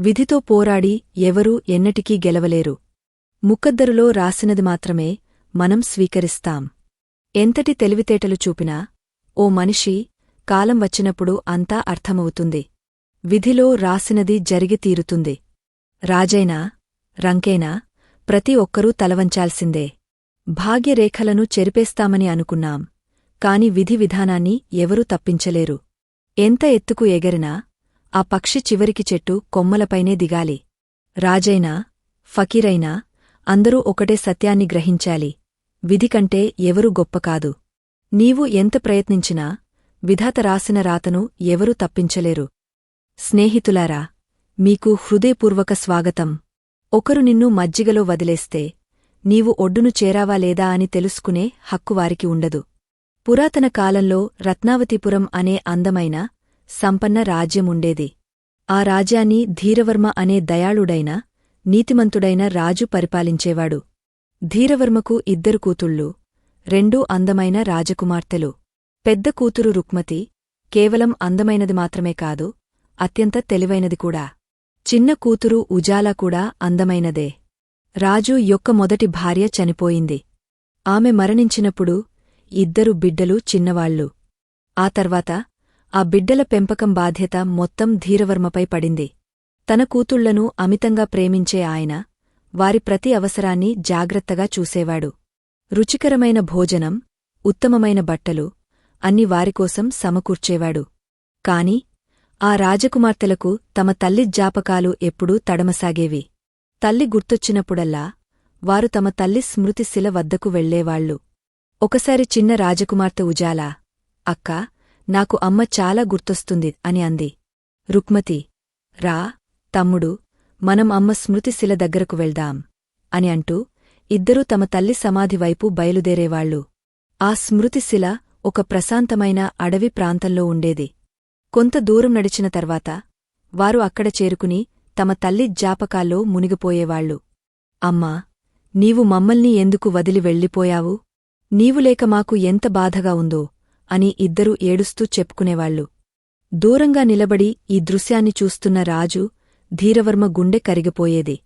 విధితో పోరాడి ఎవరూ ఎన్నటికీ గెలవలేరు. ముక్కద్దరులో రాసినది మాత్రమే మనం స్వీకరిస్తాం. ఎంతటి తెలివితేటలు చూపినా ఓ మనిషి కాలం వచ్చినప్పుడు అంతా అర్థమవుతుంది. విధిలో రాసినది జరిగి తీరుతుంది. రాజైనా రంకేనా ప్రతి ఒక్కరూ తలవంచాల్సిందే. భాగ్యరేఖలను చెరిపేస్తామని అనుకున్నాం కాని విధి విధానాన్ని ఎవరూ తప్పించలేరు. ఎంత ఎత్తుకు ఎగరినా ఆ పక్షి చివరికి చెట్టు కొమ్మలపైనే దిగాలి. రాజైనా ఫకీరైనా అందరూ ఒకటే సత్యాన్ని గ్రహించాలి. విధికంటే ఎవరూ గొప్ప కాదు. నీవు ఎంత ప్రయత్నించినా విధాత రాసిన రాతను ఎవరూ తప్పించలేరు. స్నేహితులారా మీకు హృదయపూర్వక స్వాగతం. ఒకరు నిన్ను మజ్జిగలో వదిలేస్తే నీవు ఒడ్డును చేరావా లేదా అని తెలుసుకునే హక్కు వారికి ఉండదు. పురాతన కాలంలో రత్నావతిపురం అనే అందమైన సంపన్న రాజ్యముండేది. ఆ రాజ్యాన్ని ధీరవర్మ అనే దయాళుడైన నీతిమంతుడైన రాజు పరిపాలించేవాడు. ధీరవర్మకు ఇద్దరు కూతుళ్ళు రెండూ అందమైన రాజకుమార్తెలు. పెద్ద కూతురు రుక్మతి కేవలం అందమైనది మాత్రమే కాదు అత్యంత తెలివైనది కూడా. చిన్న కూతురు ఉజాలా కూడా అందమైనదే. రాజు యొక్క మొదటి భార్య చనిపోయింది. ఆమె మరణించినప్పుడు ఇద్దరు బిడ్డలు చిన్నవాళ్ళు ఆ తర్వాత ఆ బిడ్డల పెంపకం బాధ్యత మొత్తం ధీరవర్మపై పడింది. తన కూతుళ్ళను అమితంగా ప్రేమించే ఆయన వారి ప్రతి అవసరాన్ని జాగ్రత్తగా చూసేవాడు. రుచికరమైన భోజనం ఉత్తమమైన బట్టలు అన్ని వారికోసం సమకూర్చేవాడు. కాని ఆ రాజకుమార్తెలకు తమ తల్లి జాపకాలు ఎప్పుడూ తడమసాగేవి. తల్లి గుర్తొచ్చినప్పుడల్లా వారు తమ తల్లి స్మృతిశిల వద్దకు వెళ్ళేవాళ్ళు ఒకసారి చిన్న రాజకుమార్తె ఉజాలా అక్కా నాకు అమ్మ చాలా గుర్తొస్తుంది అని అంది. రుక్మతి రా తమ్ముడు మనం అమ్మ స్మృతిశిల దగ్గరకు వెళ్దాం అని అంటూ ఇద్దరూ తమ తల్లి సమాధివైపు బయలుదేరేవాళ్ళు ఆ స్మృతిశిల ఒక ప్రశాంతమైన అడవి ప్రాంతంలో ఉండేది. కొంత దూరం నడిచిన తర్వాత వారు అక్కడ చేరుకుని తమ తల్లి జాపకాల్లో మునిగిపోయేవాళ్ళు అమ్మా నీవు మమ్మల్ని ఎందుకు వదిలి వెళ్ళిపోయావు? నీవు లేక మాకు ఎంత బాధగా ఉందో అని ఇద్దరూ ఏడుస్తూ చెప్పుకునేవాళ్ళు దూరంగా నిలబడి ఈ దృశ్యాన్ని చూస్తున్న రాజు ధీరవర్మ గుండె కరిగిపోయేది.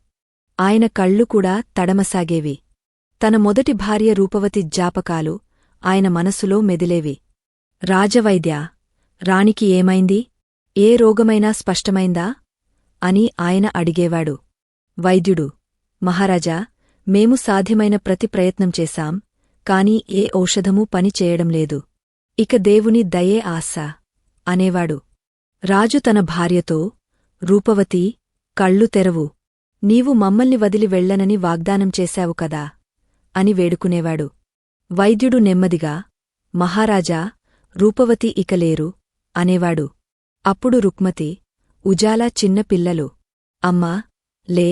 ఆయన కళ్ళు కూడా తడమసాగేవి. తన మొదటి భార్య రూపవతి జాపకాలు ఆయన మనసులో మెదిలేవి. రాజవైద్యా రాణికి ఏమైంది? ఏ రోగమైనా స్పష్టమైందా? అని ఆయన అడిగేవాడు. వైద్యుడు మహారాజా మేము సాధ్యమైన ప్రతి ప్రయత్నం చేశాం కాని ఏ ఔషధమూ పని చేయడం లేదు. ఇక దేవుని దయే ఆశ అనేవాడు. రాజు తన భార్యతో రూపవతి కళ్ళు తెరవు నీవు మమ్మల్ని వదిలి వెళ్ళనని వాగ్దానం చేశావు కదా అని వేడుకునేవాడు. వైద్యుడు నెమ్మదిగా మహారాజా రూపవతి ఇక లేరు అనేవాడు. అప్పుడు రుక్మతి ఉజాలా చిన్న పిల్లలు అమ్మా లే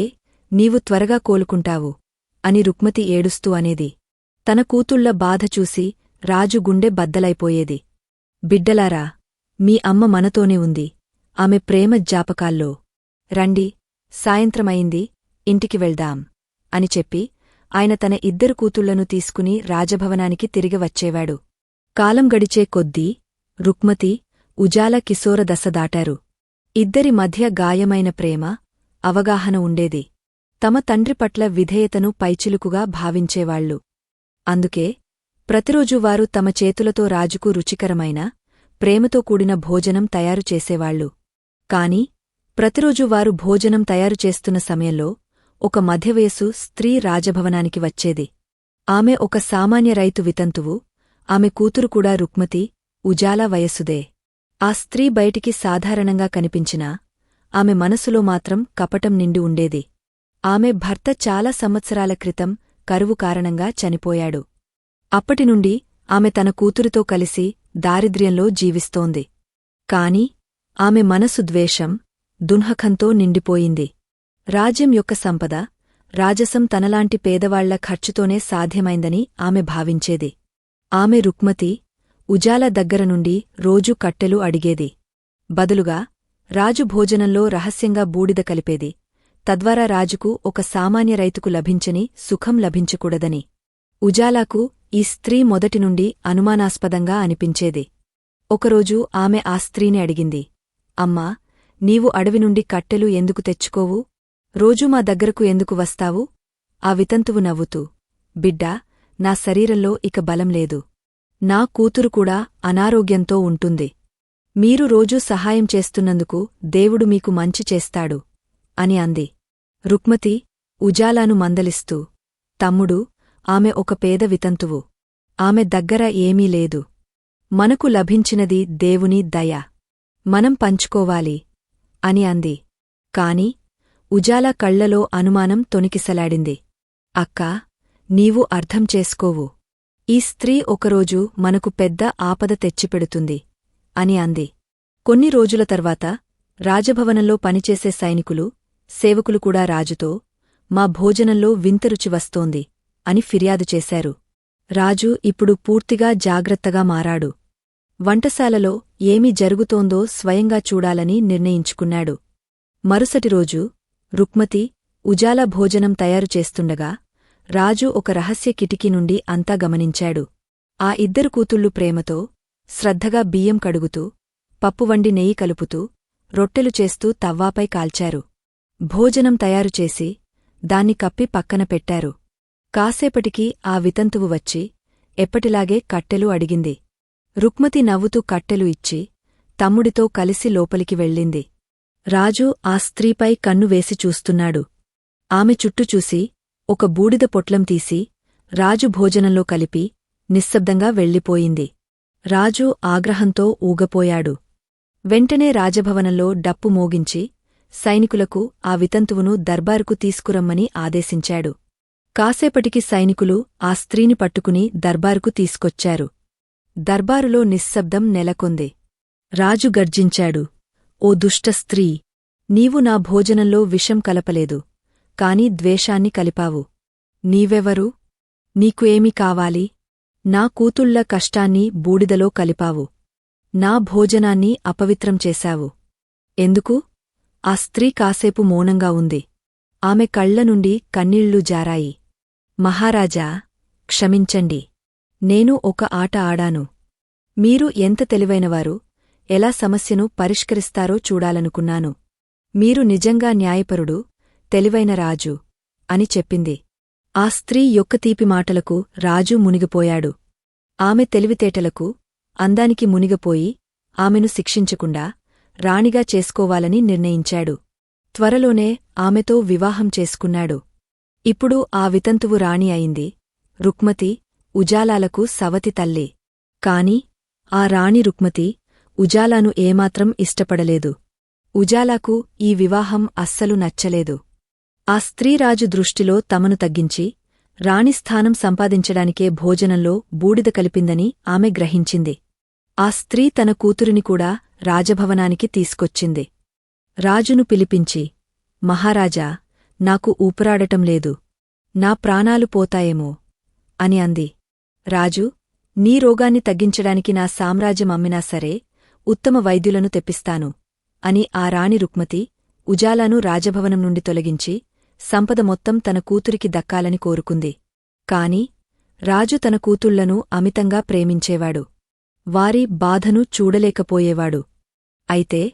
నీవు త్వరగా కోలుకుంటావు అని రుక్మతి ఏడుస్తూ అనేది. తన కూతుళ్ళ బాధ చూసి రాజు గుండె బద్దలైపోయేది. బిడ్డలారా మీ అమ్మ మనతోనే ఉంది. ఆమె ప్రేమ జ్ఞాపకాల్లో రండి సాయంత్రమైంది ఇంటికి వెళ్దాం అని చెప్పి ఆయన తన ఇద్దరు కూతుళ్ళను తీసుకుని రాజభవనానికి తిరిగి వచ్చేవాడు. కాలం గడిచే కొద్దీ రుక్మతి ఉజాల కిశోర దశ దాటారు. ఇద్దరి మధ్య గాయమైన ప్రేమ అవగాహన ఉండేది. తమ తండ్రి పట్ల విధేయతను పైచిలుకుగా భావించేవాళ్ళు అందుకే ప్రతిరోజు వారు తమ చేతులతో రాజుకు రుచికరమైన ప్రేమతో కూడిన భోజనం తయారు చేసేవాళ్ళు కాని ప్రతిరోజు వారు భోజనం తయారు చేస్తున్న సమయంలో ఒక మధ్యవయసు స్త్రీ రాజభవనానికి వచ్చేది. ఆమె ఒక సామాన్య రైతు వితంతువు ఆమె కూతురు కూడా రుక్మతి ఉజాలా వయస్సుదే. ఆ స్త్రీ బయటికి సాధారణంగా కనిపించినా ఆమె మనసులో మాత్రం కపటం నిండి ఉండేది. ఆమె భర్త చాలా సంవత్సరాల క్రితం కరువు కారణంగా చనిపోయాడు. అప్పటినుండి ఆమె తన కూతురితో కలిసి దారిద్ర్యంలో జీవిస్తోంది. కాని ఆమె మనసు ద్వేషం దున్హకంతో నిండిపోయింది. రాజ్యం యొక్క సంపద రాజసం తనలాంటి పేదవాళ్ళ ఖర్చుతోనే సాధ్యమైందని ఆమె భావించేది. ఆమె రుక్మతి ఉజాల దగ్గర నుండి రోజూ కట్టెలు అడిగేది. బదులుగా రాజు భోజనంలో రహస్యంగా బూడిద కలిపేది. తద్వారా రాజుకు ఒక సామాన్య రైతుకు లభించని సుఖం లభించకూడదని. ఉజాలాకు ఈ స్త్రీ మొదటి నుండి అనుమానాస్పదంగా అనిపించేది. ఒకరోజు ఆమె ఆ స్త్రీని అడిగింది. అమ్మా నీవు అడవి నుండి కట్టెలు ఎందుకు తెచ్చుకోవు? రోజూ మా దగ్గరకు ఎందుకు వస్తావు ఆ వితంతువు నవ్వుతూ. బిడ్డా నా శరీరంలో ఇక బలం లేదు. నా కూతురు కూడా అనారోగ్యంతో ఉంటుంది. మీరు రోజూ సహాయం చేస్తున్నందుకు దేవుడు మీకు మంచి చేస్తాడు అని అంది. రుక్మతి ఉజాలాను మందలిస్తూ. తమ్ముడు ఆమె ఒక పేద వితంతువు. ఆమె దగ్గర ఏమీ లేదు. మనకు లభించినది దేవుని దయ. మనం పంచుకోవాలి. అని అంది. కాని ఉజాల కళ్ళలో అనుమానం తొణికిసలాడింది. అక్కా నీవు అర్థం చేసుకోవు. ఈ స్త్రీ ఒకరోజు మనకు పెద్ద ఆపద తెచ్చిపెడుతుంది. అని అంది. కొన్ని రోజుల తర్వాత రాజభవనంలో పనిచేసే సైనికులు సేవకులు కూడా రాజుతో మా భోజనంలో వింతరుచి వస్తోంది. అని ఫిర్యాదు చేశారు. రాజు ఇప్పుడు పూర్తిగా జాగ్రత్తగా మారాడు. వంటశాలలో ఏమి జరుగుతోందో స్వయంగా చూడాలని నిర్ణయించుకున్నాడు. మరుసటి రోజు రుక్మతి ఉజాల భోజనం తయారు చేస్తుండగా రాజు ఒక రహస్య కిటికీ నుండి అంతా గమనించాడు. ఆ ఇద్దరు కూతుళ్ళు ప్రేమతో శ్రద్ధగా బియ్యం కడుగుతూ పప్పు వండి నెయ్యి కలుపుతూ రొట్టెలు చేస్తూ తవ్వాపై కాల్చారు. భోజనం తయారుచేసి దాన్ని కప్పి పక్కన పెట్టారు. కాసేపటికి ఆ వితంతువు వచ్చి ఎప్పటిలాగే కట్టెలు అడిగింది. రుక్మతి నవ్వుతూ కట్టెలు ఇచ్చి తమ్ముడితో కలిసి లోపలికి వెళ్ళింది. రాజు ఆ స్త్రీపై కన్ను వేసి చూస్తున్నాడు. ఆమె చుట్టూ చూసి ఒక బూడిద పొట్లం తీసి రాజు భోజనంలో కలిపి నిశ్శబ్దంగా వెళ్ళిపోయింది. రాజు ఆగ్రహంతో ఊగపోయాడు. వెంటనే రాజభవనంలో డప్పు మోగించి సైనికులకు ఆ వితంతువును దర్బారుకు తీసుకురమ్మని ఆదేశించాడు. కాసేపటికి సైనికులు ఆ స్త్రీని పట్టుకుని దర్బారుకు తీసుకొచ్చారు. దర్బారులో నిశ్శబ్దం నెలకొంది. రాజు గర్జించాడు ఓ దుష్ట స్త్రీ! నీవు నా భోజనంలో విషం కలపలేదు కాని ద్వేషాన్ని కలిపావు. నీవెవరు? నీకు ఏమి కావాలి? నా కూతుళ్ళ కష్టాన్ని బూడిదలో కలిపావు. నా భోజనాన్ని అపవిత్రం చేశావు. ఎందుకు? ఆ స్త్రీ కాసేపు మౌనంగా ఉంది. ఆమె కళ్ళ నుండి కన్నీళ్ళు జారాయి. మహారాజా క్షమించండి. నేను ఒక ఆట ఆడాను. మీరు ఎంత తెలివైనవారు ఎలా సమస్యను పరిష్కరిస్తారో చూడాలనుకున్నాను. మీరు నిజంగా న్యాయపరుడు తెలివైన రాజు అని చెప్పింది. ఆ స్త్రీ యొక్క తీపి మాటలకు రాజు మునిగిపోయాడు. ఆమె తెలివితేటలకు అందానికి మునిగపోయి ఆమెను శిక్షించకుండా రాణిగా చేసుకోవాలని నిర్ణయించాడు. త్వరలోనే ఆమెతో వివాహం చేసుకున్నాడు. ఇప్పుడు ఆ వితంతువు రాణి అయింది. రుక్మతి ఉజాలాలకు సవతి తల్లి. కాని ఆ రాణి రుక్మతి ఉజాలాను ఏమాత్రం ఇష్టపడలేదు. ఉజాలాకు ఈ వివాహం అస్సలు నచ్చలేదు. ఆ స్త్రీరాజు దృష్టిలో తమను తగ్గించి రాణిస్థానం సంపాదించడానికే భోజనంలో బూడిద కలిపిందని ఆమె గ్రహించింది. ఆ స్త్రీ తన కూతురిని కూడా రాజభవనానికి తీసుకొచ్చింది. రాజును పిలిపించి మహారాజా నాకు ఊపిరాడటం లేదు. నా ప్రాణాలు పోతాయేమో? అని అంది. రాజు నీ రోగాన్ని తగ్గించడానికి నా సామ్రాజ్యం అమ్మినా సరే ఉత్తమ వైద్యులను తెప్పిస్తాను అని ఆ రాణి రుక్మతి ఉజాలాను రాజభవనం నుండి తొలగించి సంపద మొత్తం తన కూతురికి దక్కాలని కోరుకుంది. కాని రాజు తన కూతుళ్ళను అమితంగా ప్రేమించేవాడు. వారి బాధను చూడలేకపోయేవాడు. అయితే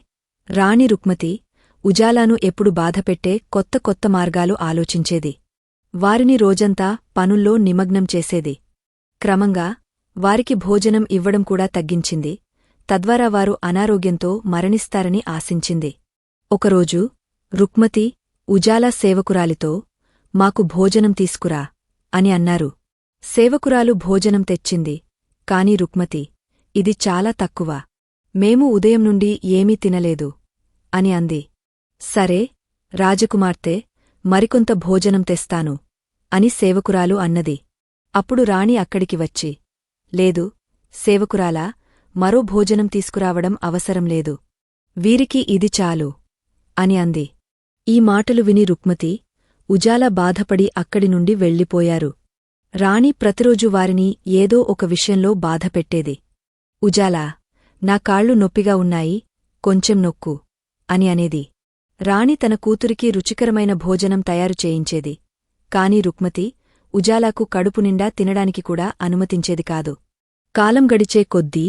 రాణి రుక్మతి ఉజాలాను ఎప్పుడు బాధపెట్టే కొత్త కొత్త మార్గాలు ఆలోచించేది. వారిని రోజంతా పనుల్లో నిమగ్నం చేసేది. క్రమంగా వారికి భోజనం ఇవ్వడం కూడా తగ్గించింది. తద్వారా వారు అనారోగ్యంతో మరణిస్తారని ఆశించింది. ఒకరోజు రుక్మతి ఉజాలా సేవకురాలితో మాకు భోజనం తీసుకురా అని అన్నారు. సేవకురాలు భోజనం తెచ్చింది. కాని రుక్మతి ఇది చాలా తక్కువ. మేము ఉదయం నుండి ఏమీ తినలేదు అని అంది. సరే రాజకుమార్తె మరికొంత భోజనం తెస్తాను అని సేవకురాలు అన్నది. అప్పుడు రాణి అక్కడికి వచ్చి లేదు సేవకురాలా మరో భోజనం తీసుకురావడం అవసరం లేదు. వీరికి ఇది చాలు అని అంది. ఈ మాటలు విని రుక్మతి ఉజాల బాధపడి అక్కడి నుండి వెళ్ళిపోయారు. రాణి ప్రతిరోజు వారిని ఏదో ఒక విషయంలో బాధపెట్టేది ఉజాలా నా కాళ్ళు నొప్పిగా ఉన్నాయి కొంచెం నొక్కు అని అనేది. రాణి తన కూతురికి రుచికరమైన భోజనం తయారు చేయించేది. కాని రుక్మతి ఉజాలాకు కడుపు నిండా తినడానికి కూడా అనుమతించేది కాదు. కాలం గడిచే కొద్దీ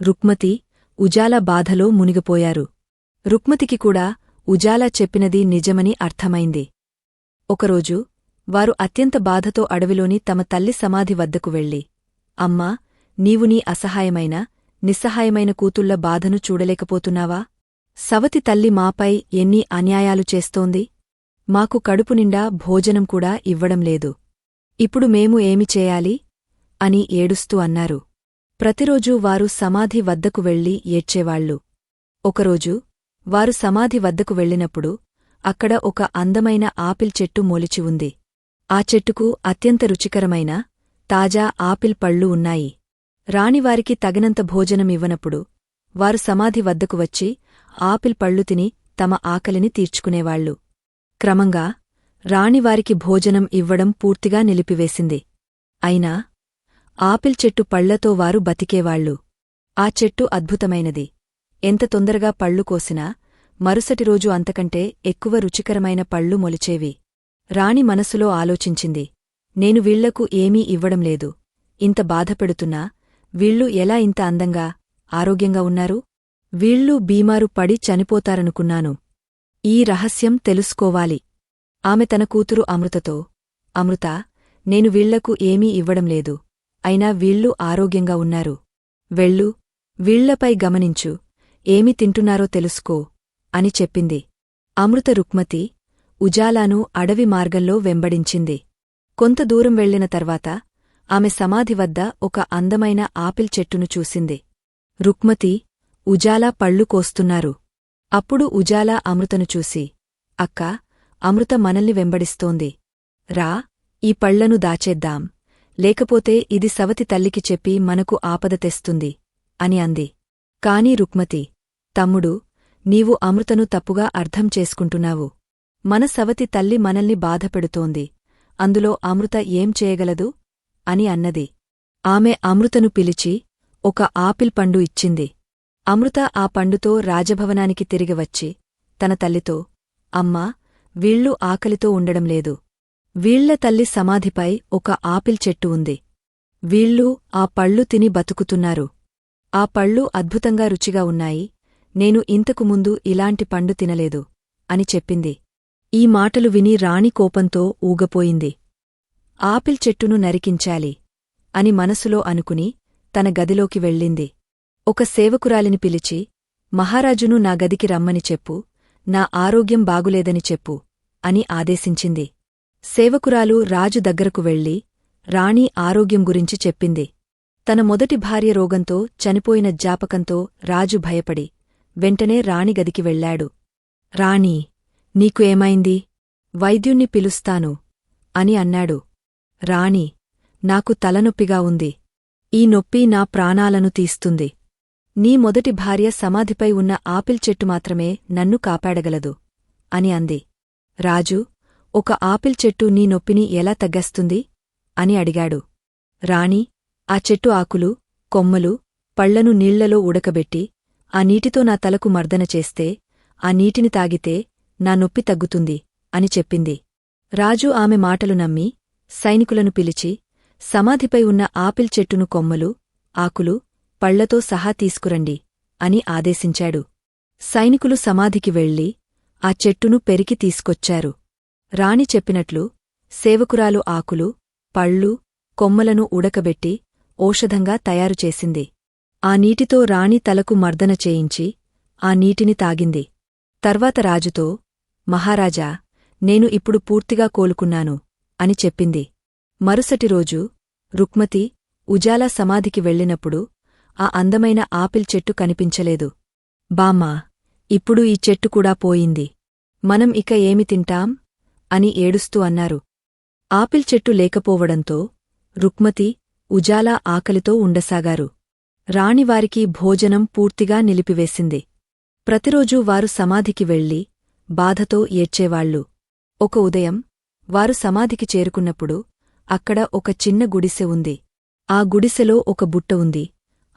రుక్మతి ఉజాలా బాధలో మునిగిపోయారు. రుక్మతికి కూడా ఉజాలా చెప్పినది నిజమని అర్థమైంది. ఒకరోజు వారు అత్యంత బాధతో అడవిలోని తమ తల్లి సమాధి వద్దకు వెళ్ళి అమ్మా నీవు నీ అసహాయమైన నిస్సహాయమైన కూతుళ్ళ బాధను చూడలేకపోతున్నావా? సవతి తల్లి మాపై ఎన్ని అన్యాయాలు చేస్తోంది? మాకు కడుపు నిండా భోజనం కూడా ఇవ్వడం లేదు. ఇప్పుడు మేము ఏమి చేయాలి? అని ఏడుస్తూ అన్నారు. ప్రతిరోజూ వారు సమాధి వద్దకు వెళ్ళి ఏడ్చేవాళ్ళు ఒకరోజు వారు సమాధి వద్దకు వెళ్ళినప్పుడు అక్కడ ఒక అందమైన ఆపిల్ చెట్టు మొలిచి ఉంది. ఆ చెట్టుకు అత్యంత రుచికరమైన తాజా ఆపిల్ పళ్ళు ఉన్నాయి. రాణివారికి తగినంత భోజనం ఇవ్వనప్పుడు వారు సమాధి వద్దకు వచ్చి ఆపిల్ పళ్ళు తిని తమ ఆకలిని తీర్చుకునేవాళ్ళు క్రమంగా రాణివారికి భోజనం ఇవ్వడం పూర్తిగా నిలిపివేసింది. అయినా ఆపిల్ చెట్టు పళ్ళతో వారు బతికేవాళ్ళు ఆ చెట్టు అద్భుతమైనది. ఎంత తొందరగా పళ్ళు కోసినా మరుసటి రోజు అంతకంటే ఎక్కువ రుచికరమైన పళ్ళు మొలిచేవి. రాణి మనసులో ఆలోచించింది. నేను వీళ్ళకు ఏమీ ఇవ్వడం లేదు. ఇంత బాధపెడుతున్నా వీళ్ళు ఎలా ఇంత అందంగా ఆరోగ్యంగా ఉన్నారు? వీళ్ళు బీమారు పడి చనిపోతారనుకున్నాను. ఈ రహస్యం తెలుసుకోవాలి. ఆమె తన కూతురు అమృతతో అమృత నేను వీళ్ళకు ఏమీ ఇవ్వడం లేదు. అయినా వీళ్ళు ఆరోగ్యంగా ఉన్నారు. వెళ్ళు వీళ్ళపై గమనించు. ఏమి తింటున్నారో తెలుసుకో అని చెప్పింది. అమృత రుక్మతి ఉజాలాను అడవి మార్గంలో వెంబడించింది. కొంత దూరం వెళ్ళిన తర్వాత ఆమె సమాధి వద్ద ఒక అందమైన ఆపిల్ చెట్టును చూసింది. రుక్మతి ఉజాలా పళ్ళు కోస్తున్నారు. అప్పుడు ఉజాలా అమృతను చూసి అక్కా అమృత మనల్ని వెంబడిస్తోంది. రా ఈ పళ్ళను దాచేద్దాం. లేకపోతే ఇది సవతి తల్లికి చెప్పి మనకు ఆపద తెస్తుంది అని అంది. కాని రుక్మతి తమ్ముడు నీవు అమృతను తప్పుగా అర్థం చేసుకుంటున్నావు. మన సవతి తల్లి మనల్ని బాధపెడుతోంది అందులో అమృత ఏం చేయగలదు? అని అన్నది. ఆమె అమృతను పిలిచి ఒక ఆపిల్ పండు ఇచ్చింది. అమృత ఆ పండుతో రాజభవనానికి తిరిగి వచ్చి తన తల్లితో అమ్మా వీళ్ళు ఆకలితో ఉండడం లేదు. వీళ్ళ తల్లి సమాధిపై ఒక ఆపిల్ చెట్టు ఉంది. వీళ్ళు ఆ పళ్ళు తిని బతుకుతున్నారు. ఆ పళ్ళు అద్భుతంగా రుచిగా ఉన్నాయి. నేను ఇంతకు ముందు ఇలాంటి పండు తినలేదు అని చెప్పింది. ఈ మాటలు విని రాణి కోపంతో ఊగపోయింది. ఆపిల్ చెట్టును నరికించాలి అని మనసులో అనుకుని తన గదిలోకి వెళ్ళింది. ఒక సేవకురాలిని పిలిచి మహారాజును నా గదికి రమ్మని చెప్పు నా ఆరోగ్యం బాగులేదని చెప్పు అని ఆదేశించింది. సేవకురాలు రాజు దగ్గరకు వెళ్ళి రాణి ఆరోగ్యం గురించి చెప్పింది. తన మొదటి భార్య రోగంతో చనిపోయిన జ్ఞాపకంతో రాజు భయపడి వెంటనే రాణి గదికి వెళ్ళాడు రాణీ నీకు ఏమైంది? వైద్యుణ్ణి పిలుస్తాను అని అన్నాడు. రాణి నాకు తలనొప్పిగా ఉంది. ఈ నొప్పి నా ప్రాణాలను తీస్తుంది. నీ మొదటి భార్య సమాధిపై ఉన్న ఆపిల్ చెట్టు మాత్రమే నన్ను కాపాడగలదు అని అంది. రాజు ఒక ఆపిల్ చెట్టు నీ నొప్పిని ఎలా తగ్గస్తుంది? అని అడిగాడు. రాణి ఆ చెట్టు ఆకులు కొమ్మలు పళ్ళను నీళ్ళలో ఉడకబెట్టి ఆ నీటితో నా తలకు మర్దన చేస్తే ఆ నీటిని తాగితే నా నొప్పి తగ్గుతుంది అని చెప్పింది. రాజు ఆమె మాటలు నమ్మి సైనికులను పిలిచి సమాధిపై ఉన్న ఆపిల్ చెట్టును కొమ్మలు ఆకులు పళ్ళతో సహా తీసుకురండి అని ఆదేశించాడు. సైనికులు సమాధికి వెళ్ళి ఆ చెట్టును పెరికి తీసుకొచ్చారు. రాణి చెప్పినట్లు సేవకురాలు ఆకులు పళ్ళు కొమ్మలను ఉడకబెట్టి ఓషధంగా తయారుచేసింది ఆ నీటితో రాణి తలకు మర్దన చేయించి ఆ నీటిని తాగింది. తర్వాత రాజుతో మహారాజా నేను ఇప్పుడు పూర్తిగా కోలుకున్నాను అని చెప్పింది. మరుసటి రోజు రుక్మతి ఉజాలా సమాధికి వెళ్ళినప్పుడు ఆ అందమైన ఆపిల్ చెట్టు కనిపించలేదు. బామ్మా ఇప్పుడు ఈ చెట్టు కూడా పోయింది. మనం ఇక ఏమి తింటాం? అని ఏడుస్తూ అన్నారు. ఆపిల్ చెట్టు లేకపోవడంతో రుక్మతి ఉజాలా ఆకలితో ఉండసాగారు. రాణివారికి భోజనం పూర్తిగా నిలిపివేసింది. ప్రతిరోజూ వారు సమాధికి వెళ్ళి బాధతో ఏడ్చేవాళ్ళు ఒక ఉదయం వారు సమాధికి చేరుకున్నప్పుడు అక్కడ ఒక చిన్న గుడిసె ఉంది. ఆ గుడిసెలో ఒక బుట్ట ఉంది.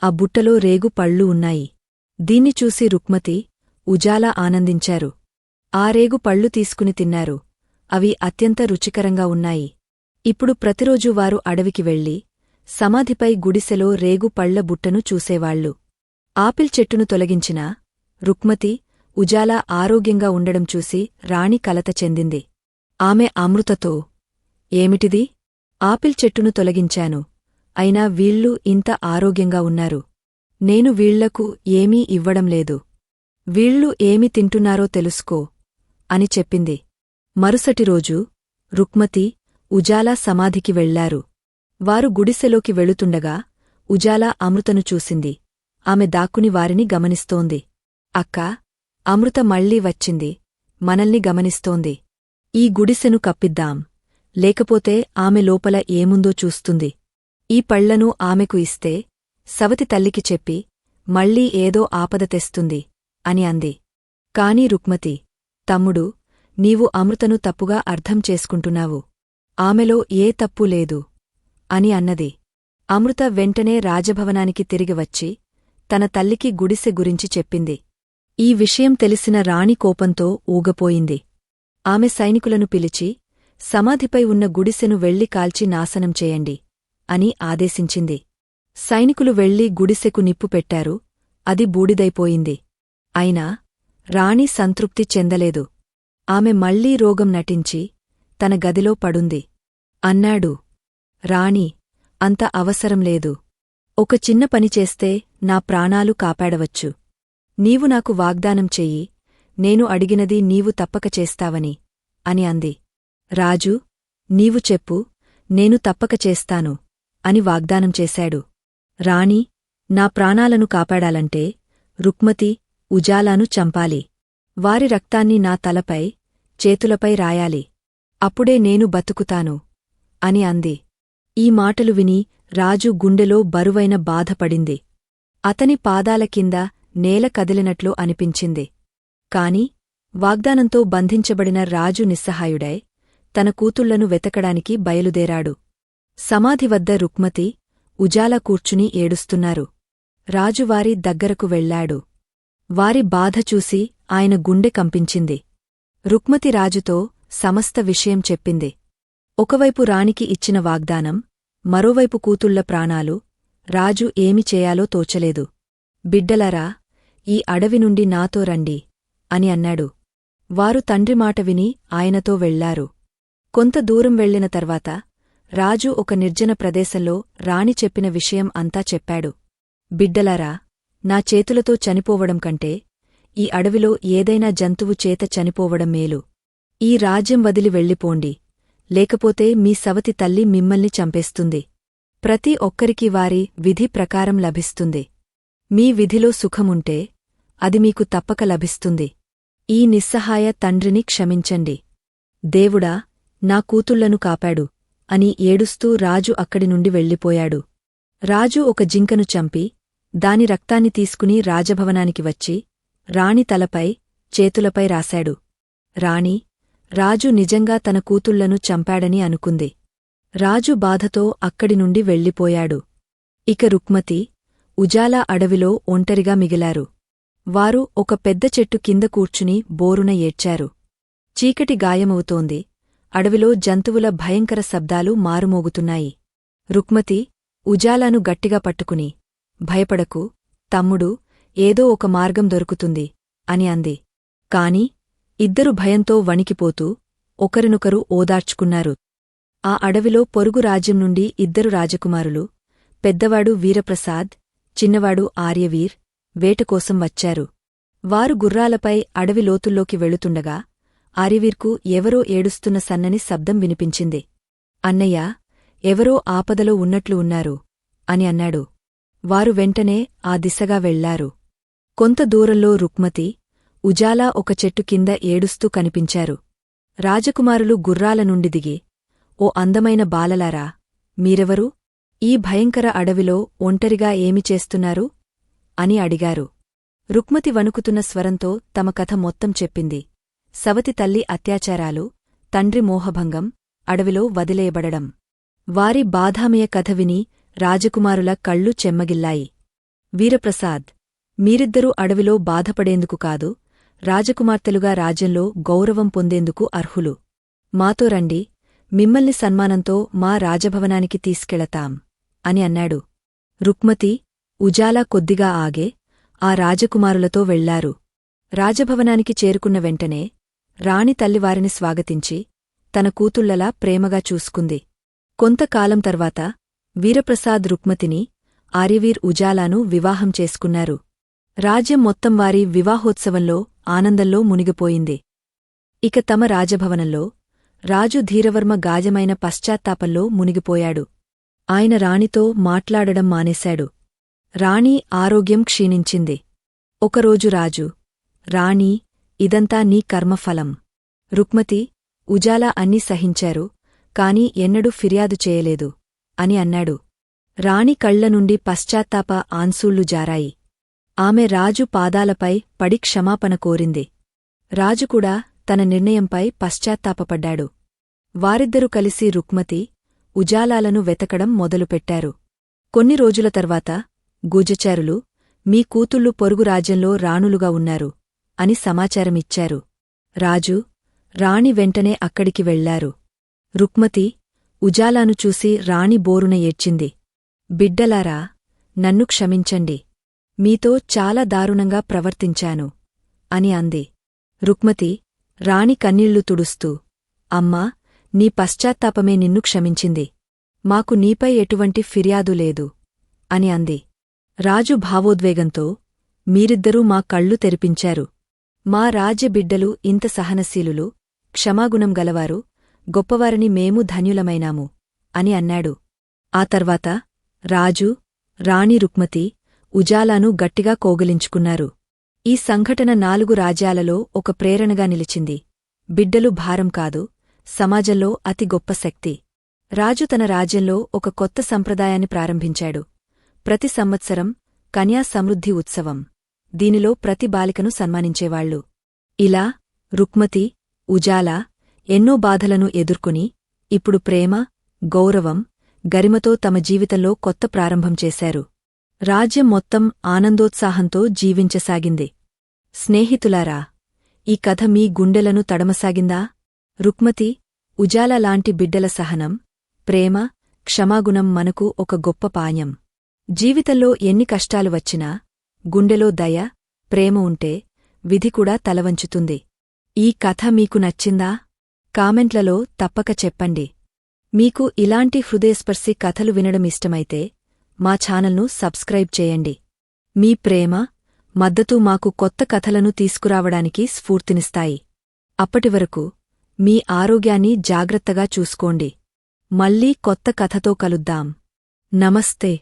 ఆ బుట్టలో రేగు పళ్ళు ఉన్నాయి. దీన్ని చూసి రుక్మతి ఉజాలా ఆనందించారు. ఆ రేగు పళ్ళు తీసుకుని తిన్నారు. అవి అత్యంత రుచికరంగా ఉన్నాయి. ఇప్పుడు ప్రతిరోజూ వారు అడవికి వెళ్ళి సమాధిపై గుడిసెలో రేగు పళ్ళ బుట్టను చూసేవాళ్ళు ఆపిల్ చెట్టును తొలగించినా రుక్మతి ఉజాలా ఆరోగ్యంగా ఉండడం చూసి రాణి కలత చెందింది. ఆమె అమృతతో ఏమిటిది? ఆపిల్ చెట్టును తొలగించాను. అయినా వీళ్ళు ఇంత ఆరోగ్యంగా ఉన్నారు. నేను వీళ్ళకు ఏమీ ఇవ్వడం లేదు. వీళ్ళు ఏమి తింటున్నారో తెలుసుకో అని చెప్పింది. మరుసటి రోజు రుక్మతి ఉజాలా సమాధికి వెళ్ళారు. వారు గుడిసెలోకి వెళుతుండగా ఉజాలా అమృతను చూసింది. ఆమె దాక్కుని వారిని గమనిస్తోంది. అక్కా అమృత మళ్ళీ వచ్చింది. మనల్ని గమనిస్తోంది. ఈ గుడిసెను కప్పిద్దాం. లేకపోతే ఆమె లోపల ఏముందో చూస్తుంది. ఈ పళ్ళను ఆమెకు ఇస్తే సవతి తల్లికి చెప్పి మళ్ళీ ఏదో ఆపద తెస్తుంది అని అంది. కాని రుక్మతి తమ్ముడు నీవు అమృతను తప్పుగా అర్థం చేసుకుంటున్నావు. ఆమెలో ఏ తప్పు లేదు అని అన్నది. అమృత వెంటనే రాజభవనానికి తిరిగి వచ్చి తన తల్లికి గుడిసె గురించి చెప్పింది. ఈ విషయం తెలిసిన రాణి కోపంతో ఊగపోయింది. ఆమె సైనికులను పిలిచి సమాధిపై ఉన్న గుడిసెను వెళ్ళి కాల్చి నాశనం చేయండి. అని ఆదేశించింది. సైనికులు వెళ్ళి గుడిసెకు నిప్పు పెట్టారు. అది బూడిదైపోయింది. అయినా రాణి సంతృప్తి చెందలేదు. ఆమె మళ్ళీ రోగం నటించి తన గదిలో పడుంది. అన్నాడు. రాణి అంత అవసరం లేదు. ఒక చిన్న పని చేస్తే నా ప్రాణాలు కాపాడవచ్చు. నీవు నాకు వాగ్దానం చెయ్యి. నేను అడిగినది నీవు తప్పక చేస్తావని అని అంది. రాజు నీవు చెప్పు. నేను తప్పక చేస్తాను. అని వాగ్దానం చేశాడు. రాణి నా ప్రాణాలను కాపాడాలంటే రుక్మతి ఉజాలాను చంపాలి. వారి రక్తాన్ని నా తలపై చేతులపై రాయాలి. అప్పుడే నేను బతుకుతాను అని అంది. ఈ మాటలు విని రాజు గుండెలో బరువైన బాధపడింది అతని పాదాల కింద నేల కదిలినట్లు అనిపించింది. కాని వాగ్దానంతో బంధించబడిన రాజు నిస్సహాయుడై తన కూతుళ్ళను వెతకడానికి బయలుదేరాడు. సమాధి వద్ద రుక్మతి ఉజాల కూర్చుని ఏడుస్తున్నారు. రాజువారి దగ్గరకు వెళ్ళాడు వారి బాధ చూసి ఆయన గుండె కంపించింది. రుక్మతి రాజుతో సమస్త విషయం చెప్పింది. ఒకవైపు రాణికి ఇచ్చిన వాగ్దానం మరోవైపు కూతుళ్ళ ప్రాణాలు రాజు ఏమి చేయాలో తోచలేదు. బిడ్డలరా ఈ అడవి నుండి నాతో రండి అని అన్నాడు. వారు తండ్రి మాట విని ఆయనతో వెళ్ళారు కొంత దూరం వెళ్ళిన తర్వాత రాజు ఒక నిర్జన ప్రదేశంలో రాణి చెప్పిన విషయం అంతా చెప్పాడు. బిడ్డలారా నా చేతులతో చనిపోవడం కంటే ఈ అడవిలో ఏదైనా జంతువు చేత చనిపోవడం మేలు. ఈ రాజ్యం వదిలి వెళ్ళిపోండి. లేకపోతే మీ సవతి తల్లి మిమ్మల్ని చంపేస్తుంది. ప్రతి ఒక్కరికి వారి విధి ప్రకారం లభిస్తుంది. మీ విధిలో సుఖముంటే అది మీకు తప్పక లభిస్తుంది. ఈ నిస్సహాయ తండ్రిని క్షమించండి. దేవుడా నా కూతుళ్ళను కాపాడు. అని ఏడుస్తూ రాజు అక్కడి నుండి వెళ్ళిపోయాడు. రాజు ఒక జింకను చంపి దాని రక్తాన్ని తీసుకుని రాజభవనానికి వచ్చి రాణి తలపై చేతులపై రాశాడు. రాణి రాజు నిజంగా తన కూతుళ్ళను చంపాడని అనుకుంది. రాజు బాధతో అక్కడి నుండి వెళ్ళిపోయాడు. ఇక రుక్మతి ఉజాలా అడవిలో ఒంటరిగా మిగిలారు. వారు ఒక పెద్ద చెట్టు కింద కూర్చుని బోరున ఏడ్చారు. చీకటి గాయమవుతోంది. అడవిలో జంతువుల భయంకర శబ్దాలు మారుమోగుతున్నాయి. రుక్మతి ఉజాలాను గట్టిగా పట్టుకుని భయపడకు తమ్ముడు ఏదో ఒక మార్గం దొరుకుతుంది అని అంది. కాని ఇద్దరు భయంతో వణికిపోతూ ఒకరినొకరు ఓదార్చుకున్నారు. ఆ అడవిలో పొరుగు రాజ్యం నుండి ఇద్దరు రాజకుమారులు పెద్దవాడు వీరప్రసాద్ చిన్నవాడు ఆర్యవీర్ వేటకోసం వచ్చారు. వారు గుర్రాలపై అడవి లోతుల్లోకి వెళుతుండగా ఆర్యవీర్కు ఎవరో ఏడుస్తున్న సన్నని శబ్దం వినిపించింది. అన్నయ్య ఎవరో ఆపదలో ఉన్నట్లు ఉన్నారు అని అన్నాడు. వారు వెంటనే ఆ దిశగా వెళ్ళారు. కొంత దూరంలో రుక్మతి ఉజాలా ఒక చెట్టు కింద ఏడుస్తూ కనిపించారు. రాజకుమారులు గుర్రాల నుండి దిగి ఓ అందమైన బాలలారా మీరెవరు? ఈ భయంకర అడవిలో ఒంటరిగా ఏమి చేస్తున్నారు? అని అడిగారు. రుక్మతి వణుకుతున్న స్వరంతో తమ కథ మొత్తం చెప్పింది. సవతి తల్లి అత్యాచారాలు తండ్రి మోహభంగం అడవిలో వదిలేయబడడం. వారి బాధామయ కథ విని రాజకుమారుల కళ్ళు చెమ్మగిల్లాయి. వీరప్రసాద్ మీరిద్దరూ అడవిలో బాధపడేందుకు కాదు రాజకుమార్తెలుగా రాజ్యంలో గౌరవం పొందేందుకు అర్హులు. మాతో రండి మిమ్మల్ని సన్మానంతో మా రాజభవనానికి తీసుకెళతాం అని అన్నాడు. రుక్మతి ఉజాలా కొద్దిగా ఆగే ఆ రాజకుమారులతో వెళ్ళారు. రాజభవనానికి చేరుకున్న వెంటనే రాణి తల్లివారిని స్వాగతించి తన కూతుళ్ళలా ప్రేమగా చూసుకుంది. కొంతకాలం తర్వాత వీరప్రసాద్ రుక్మతిని ఆర్యవీర్ ఉజాలాను వివాహం చేసుకున్నారు. రాజ్యం మొత్తం వారి వివాహోత్సవంలో ఆనందంలో మునిగిపోయింది. ఇక తమ రాజభవనంలో రాజు ధీరవర్మ గాజమైన పశ్చాత్తాపంలో మునిగిపోయాడు. ఆయన రాణితో మాట్లాడడం మానేశాడు. రాణి ఆరోగ్యం క్షీణించింది. ఒకరోజు రాజు రాణీ ఇదంతా నీ కర్మఫలం. రుక్మతి ఉజాలా అన్నీ సహించారు కాని ఎన్నడూ ఫిర్యాదు చేయలేదు అని అన్నాడు. రాణి కళ్ళ నుండి పశ్చాత్తాప ఆన్సూళ్ళు జారాయి. ఆమె రాజు పాదాలపై పడి క్షమాపణ కోరింది. రాజుకూడా తన నిర్ణయంపై పశ్చాత్తాపపడ్డాడు. వారిద్దరూ కలిసి రుక్మతి ఉజాలాలను వెతకడం మొదలుపెట్టారు. కొన్ని రోజుల తర్వాత గుజచారులు మీ కూతుళ్ళు పొరుగు రాజ్యంలో రాణులుగా ఉన్నారు. అని సమాచారమిచ్చారు. రాజు రాణి వెంటనే అక్కడికి వెళ్ళారు రుక్మతి ఉజాలాను చూసి రాణి బోరున ఏడ్చింది. బిడ్డలారా నన్ను క్షమించండి. మీతో చాలా దారుణంగా ప్రవర్తించాను అని అంది. రుక్మతి రాణి కన్నీళ్ళు తుడుస్తూ అమ్మా నీ పశ్చాత్తాపమే నిన్ను క్షమించింది. మాకు నీపై ఎటువంటి ఫిర్యాదు లేదు అని అంది. రాజు భావోద్వేగంతో మీరిద్దరూ మా కళ్ళు తెరిపించారు. మా రాజ్యబిడ్డలు ఇంత సహనశీలులు క్షమాగుణం గలవారు గొప్పవారిని మేము ధన్యులమైనాము అని అన్నాడు. ఆ తర్వాత రాజు రాణి రుక్మతి ఉజాలాను గట్టిగా కోగిలించుకున్నారు. ఈ సంఘటన నాలుగు రాజ్యాలలో ఒక ప్రేరణగా నిలిచింది. బిడ్డలు భారం కాదు సమాజంలో అతి గొప్ప శక్తి. రాజు తన రాజ్యంలో ఒక కొత్త సంప్రదాయాన్ని ప్రారంభించాడు. ప్రతి సంవత్సరం కన్యా సమృద్ధి ఉత్సవం. దీనిలో ప్రతి బాలికను సన్మానించేవాళ్ళు ఇలా రుక్మతి ఉజాలా ఎన్నో బాధలను ఎదుర్కొని ఇప్పుడు ప్రేమ గౌరవం గరిమతో తమ జీవితంలో కొత్త ప్రారంభం చేశారు. రాజ్యం మొత్తం ఆనందోత్సాహంతో జీవించసాగింది. స్నేహితులారా ఈ కథ మీ గుండెలను తడమసాగిందా? రుక్మతి ఉజాల లాంటి బిడ్డల సహనం ప్రేమ క్షమాగుణం మనకు ఒక గొప్ప పాయం. జీవితంలో ఎన్ని కష్టాలు వచ్చినా గుండెలో దయ ప్రేమ ఉంటే విధి కూడా తలవంచుతుంది. ఈ కథ మీకు నచ్చిందా? కామెంట్లలో తప్పక చెప్పండి. మీకు ఇలాంటి హృదయస్పర్శి కథలు వినడం ఇష్టమైతే మా ఛానల్ను సబ్స్క్రైబ్ చేయండి. మీ ప్రేమ మద్దతు మాకు కొత్త కథలను తీసుకురావడానికి స్ఫూర్తినిస్తాయి. అప్పటివరకు మీ ఆరోగ్యాన్ని జాగ్రత్తగా చూసుకోండి. మళ్ళీ కొత్త కథతో కలుద్దాం. నమస్తే.